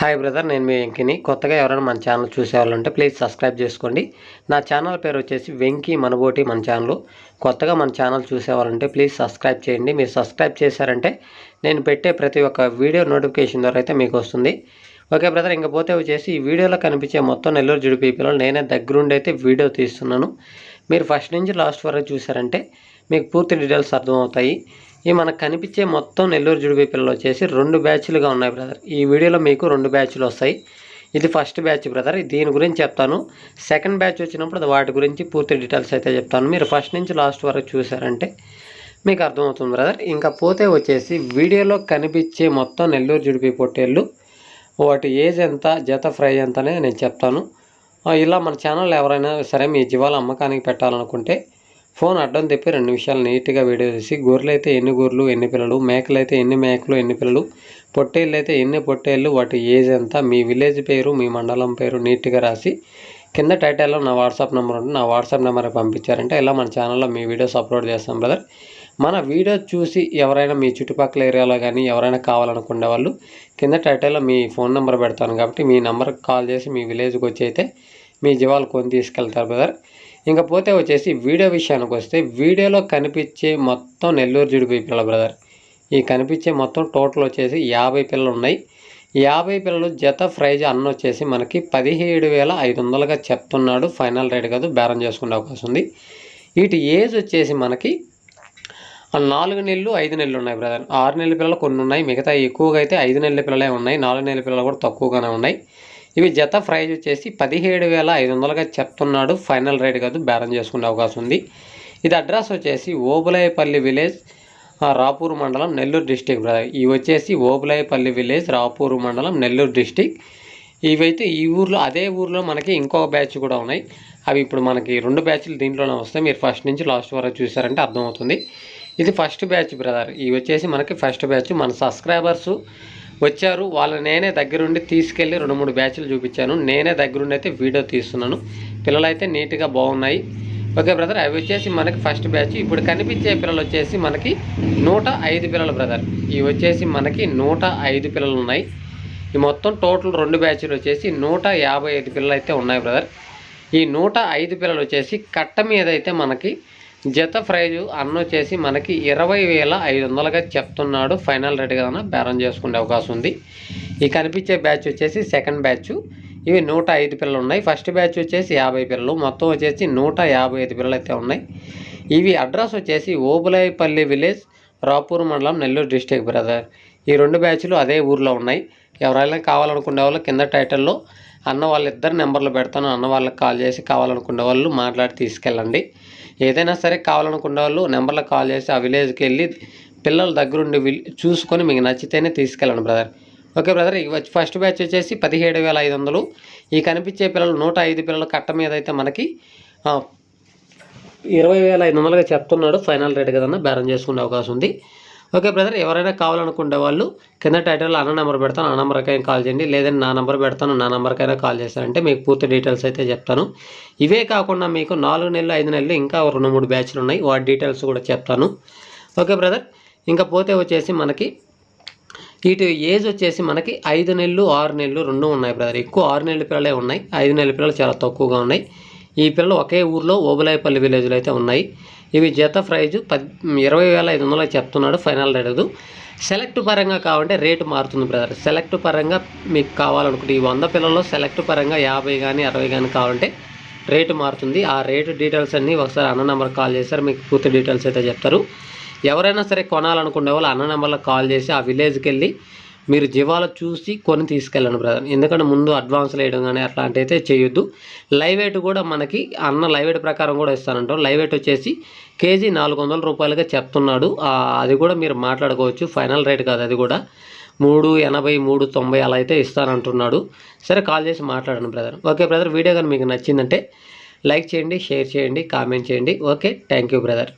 Hi brother నేను మీ వెంకిని. కొత్తగా ఎవరైనా మన ఛానల్ చూసేవాళ్ళంటే ప్లీజ్ సబ్స్క్రైబ్ చేసుకోండి. నా ఛానల్ పేరు వచ్చేసి వెంకీ మనబోటి మన ఛానల్. కొత్తగా మన ఛానల్ చూసేవాళ్ళంటే ప్లీజ్ సబ్స్క్రైబ్ చేయండి. మీరు సబ్స్క్రైబ్ చేశారంటే నేను పెట్టే ప్రతి ఒక్క వీడియో నోటిఫికేషన్ ద్వారా అయితే మీకు వస్తుంది. ఓకే బ్రదర్ ఇంకపోతే వచ్చేసి ఈ వీడియోలో కనిపించే మొత్తం నెల్లూరు జుడి పిల్లలు నేనే దగ్గరుండి అయితే వీడియో తీస్తున్నాను. మీరు ఫస్ట్ నుంచి లాస్ట్ వరకు చూసారంటే మీకు పూర్తి డీటెయిల్స్ అర్థమవుతాయి. ఈ మనకు కనిపించే మొత్తం నెల్లూరు జుడిపి పిల్లలు వచ్చేసి రెండు బ్యాచ్లుగా ఉన్నాయి బ్రదర్ ఈ వీడియోలో మీకు రెండు బ్యాచ్లు వస్తాయి. ఇది ఫస్ట్ బ్యాచ్ బ్రదర్ దీని గురించి చెప్తాను. సెకండ్ బ్యాచ్ వచ్చినప్పుడు వాటి గురించి పూర్తి డీటెయిల్స్ అయితే చెప్తాను. మీరు ఫస్ట్ నుంచి లాస్ట్ వరకు చూసారంటే మీకు అర్థమవుతుంది బ్రదర్ ఇంకా పోతే వచ్చేసి వీడియోలో కనిపించే మొత్తం నెల్లూరు జుడిపి పొట్టేళ్ళు వాటి ఏజ్ ఎంత జత ఫ్రై ఎంత అనేది నేను చెప్తాను. ఇలా మన ఛానల్ ఎవరైనా సరే మీ జీవాల అమ్మకానికి పెట్టాలనుకుంటే ఫోన్ అడ్డం తిప్పి రెండు నిమిషాలు నీట్గా వీడియో తీసి గొర్రెలు అయితే ఎన్ని గొర్రెలు ఎన్ని పిల్లలు మేకలు అయితే ఎన్ని మేకలు ఎన్ని పిల్లలు పొట్టేళ్ళు అయితే ఎన్ని పొట్టేళ్ళు వాటి ఏజ్ ఎంత మీ విలేజ్ పేరు మీ మండలం పేరు నీట్గా రాసి కింద టైటిల్లో నా వాట్సాప్ నెంబర్ ఉంటుంది నా వాట్సాప్ నెంబర్ పంపించారంటే ఇలా మన ఛానల్లో మీ వీడియోస్ అప్లోడ్ చేస్తాం బ్రదర్. మన వీడియో చూసి ఎవరైనా మీ చుట్టుపక్కల ఏరియాలో కానీ ఎవరైనా కావాలనుకునే వాళ్ళు కింద టైటిల్లో మీ ఫోన్ నెంబర్ పెడతాను కాబట్టి మీ నెంబర్కి కాల్ చేసి మీ విలేజ్కి వచ్చి అయితే మీ జీవాలు కొని తీసుకెళ్తారు బ్రదర్ ఇంకా పోతే వచ్చేసి వీడియో విషయానికి వస్తే వీడియోలో కనిపించే మొత్తం నెల్లూరు జుడిపోయి పిల్లలు బ్రదర్ ఈ కనిపించే మొత్తం టోటల్ వచ్చేసి యాభై పిల్లలు ఉన్నాయి. యాభై పిల్లలు జత ప్రైజ్ అన్న వచ్చేసి మనకి పదిహేడు వేల ఐదు వందలుగా చెప్తున్నాడు. ఫైనల్ రేట్ కాదు బేరం చేసుకునే అవకాశం ఉంది. వీటి ఏజ్ వచ్చేసి మనకి నాలుగు నెలలు ఐదు నెలలు ఉన్నాయి బ్రదర్ ఆరు నెలల పిల్లలు కొన్ని ఉన్నాయి. మిగతా ఎక్కువగా అయితే ఐదు నెలల పిల్లలే ఉన్నాయి. నాలుగు నెలల పిల్లలు కూడా తక్కువగానే ఉన్నాయి. ఇవి జత ప్రైజ్ వచ్చేసి పదిహేడు వేల ఐదు వందలుగా చెప్తున్నాడు. ఫైనల్ రేట్ కాదు బేరం చేసుకునే అవకాశం ఉంది. ఇది అడ్రస్ వచ్చేసి ఓబులాయపల్లి విలేజ్ రాపూర్ మండలం నెల్లూరు డిస్టిక్ బ్రదర్. ఇవి వచ్చేసి ఓబులాయపల్లి విలేజ్ రాపూర్ మండలం నెల్లూరు డిస్టిక్. ఇవైతే ఈ ఊర్లో అదే ఊర్లో మనకి ఇంకొక బ్యాచ్ కూడా ఉన్నాయి. అవి ఇప్పుడు మనకి రెండు బ్యాచ్లు దీంట్లోనే వస్తాయి. మీరు ఫస్ట్ నుంచి లాస్ట్ వరకు చూసారంటే అర్థమవుతుంది. ఇది ఫస్ట్ బ్యాచ్ బ్రదర్. ఇవి వచ్చేసి మనకి ఫస్ట్ బ్యాచ్. మన సబ్స్క్రైబర్సు వచ్చారు. వాళ్ళు నేనే దగ్గరుండి తీసుకెళ్ళి రెండు మూడు బ్యాచ్లు చూపించాను. నేనే దగ్గరుండి అయితే వీడియో తీస్తున్నాను. పిల్లలు అయితే నీట్గా బాగున్నాయి. ఓకే బ్రదర్ అవి వచ్చేసి మనకి ఫస్ట్ బ్యాచ్. ఇప్పుడు కనిపించే పిల్లలు వచ్చేసి మనకి నూట ఐదు పిల్లలు బ్రదర్. ఇవి వచ్చేసి మనకి నూట ఐదు పిల్లలు ఉన్నాయి. ఈ మొత్తం టోటల్ రెండు బ్యాచ్లు వచ్చేసి నూట యాభై ఐదు పిల్లలు అయితే ఉన్నాయి బ్రదర్. ఈ నూట ఐదు పిల్లలు వచ్చేసి కట్ట మీద అయితే మనకి జత ఫ్రైజు అన్న వచ్చేసి మనకి ఇరవై వేల ఐదు వందలుగా చెప్తున్నాడు ఫైనల్ రేట్ కదా బేరం చేసుకునే అవకాశం ఉంది. ఈ కనిపించే బ్యాచ్ వచ్చేసి సెకండ్ బ్యాచ్. ఇవి నూట ఐదు పిల్లలు ఉన్నాయి. ఫస్ట్ బ్యాచ్ వచ్చేసి యాభై పిల్లలు. మొత్తం వచ్చేసి నూట యాభై ఐదు పిల్లలు అయితే ఉన్నాయి. ఇవి అడ్రస్ వచ్చేసి ఓబులాయిపల్లి విలేజ్ రాపూర్ మండలం నెల్లూరు డిస్టిక్ బ్రదర్. ఈ రెండు బ్యాచ్లు అదే ఊర్లో ఉన్నాయి. ఎవరైనా కావాలనుకునే వాళ్ళు కింద టైటిల్లో అన్న వాళ్ళిద్దరు నెంబర్లు పెడతాను. అన్న వాళ్ళకి కాల్ చేసి కావాలనుకునే వాళ్ళు మాట్లాడి తీసుకెళ్ళండి. ఏదైనా సరే కావాలనుకున్న వాళ్ళు నెంబర్లో కాల్ చేసి ఆ విలేజ్కి వెళ్ళి పిల్లల దగ్గరుండి చూసుకొని మీకు నచ్చితేనే తీసుకెళ్ళండి brother. Okay brother first batch వచ్చేసి పదిహేడు వేల ఐదు వందలు. ఈ కనిపించే పిల్లలు నూట ఐదు పిల్లల కట్ట మీద అయితే మనకి ఇరవై వేల ఐదు వందలుగా చెప్తున్నాడు. ఫైనల్ రేట్ కదన్నా బేరం చేసుకునే అవకాశం ఉంది. ఓకే బ్రదర్ ఎవరైనా కావాలనుకునే వాళ్ళు కింద టైటిల్ అన్న నెంబర్ పెడతాను ఆ నెంబర్కైనా కాల్ చేయండి. లేదంటే నా నెంబర్ పెడతాను నా నెంబర్కైనా కాల్ చేస్తారంటే మీకు పూర్తి డీటెయిల్స్ అయితే చెప్తాను. ఇవే కాకుండా మీకు నాలుగు నెలలు ఐదు నెలలు ఇంకా రెండు మూడు బ్యాచ్లు ఉన్నాయి. వాటి డీటెయిల్స్ కూడా చెప్తాను. ఓకే బ్రదర్ ఇంకా పోతే వచ్చేసి మనకి ఇటు ఏజ్ వచ్చేసి మనకి ఐదు నెలలు ఆరు నెలలు రెండు ఉన్నాయి బ్రదర్ ఎక్కువ ఆరు నెలల పిల్లలే ఉన్నాయి. ఐదు నెలల పిల్లలు చాలా తక్కువగా ఉన్నాయి. ఈ పిల్లలు ఒకే ఊర్లో ఓబులాయపల్లి విలేజ్లో అయితే ఉన్నాయి. ఇవి జత ప్రైజు పద్ ఇరవై వేల ఐదు వందలు చెప్తున్నాడు ఫైనల్ రేటు సెలెక్ట్ పరంగా కావాలంటే రేటు మారుతుంది బ్రదర్. సెలెక్ట్ పరంగా మీకు కావాలనుకుంటే ఈ వంద పిల్లల్లో సెలెక్ట్ పరంగా యాభై కానీ అరవై కానీ కావాలంటే రేటు మారుతుంది. ఆ రేటు డీటెయిల్స్ అన్నీ ఒకసారి అన్న నెంబర్ కాల్ చేస్తారు మీకు పూర్తి డీటెయిల్స్ అయితే చెప్తారు. ఎవరైనా సరే కొనాలనుకునే వాళ్ళు అన్న నెంబర్లో కాల్ చేసి ఆ విలేజ్కి వెళ్ళి మీరు జీవాలు చూసి కొని తీసుకెళ్ళండి బ్రదర్ ఎందుకంటే ముందు అడ్వాన్స్ వేయడం కానీ అట్లాంటి అయితే చేయొద్దు. లైవ్ వెయిట్ కూడా మనకి అన్న లైవ్ వెయిట్ ప్రకారం కూడా ఇస్తానంటాం లైవ్ వెయిట్ వచ్చేసి కేజీ నాలుగు వందల రూపాయలుగా చెప్తున్నాడు అది కూడా మీరు మాట్లాడుకోవచ్చు. ఫైనల్ రేట్ కాదు అది కూడా. మూడు ఎనభై మూడు తొంభై అలా అయితే ఇస్తానంటున్నాడు. సరే కాల్ చేసి మాట్లాడండి బ్రదర్ ఓకే బ్రదర్ వీడియో కానీ మీకు నచ్చిందంటే లైక్ చేయండి షేర్ చేయండి కామెంట్ చేయండి. Okay thank you brother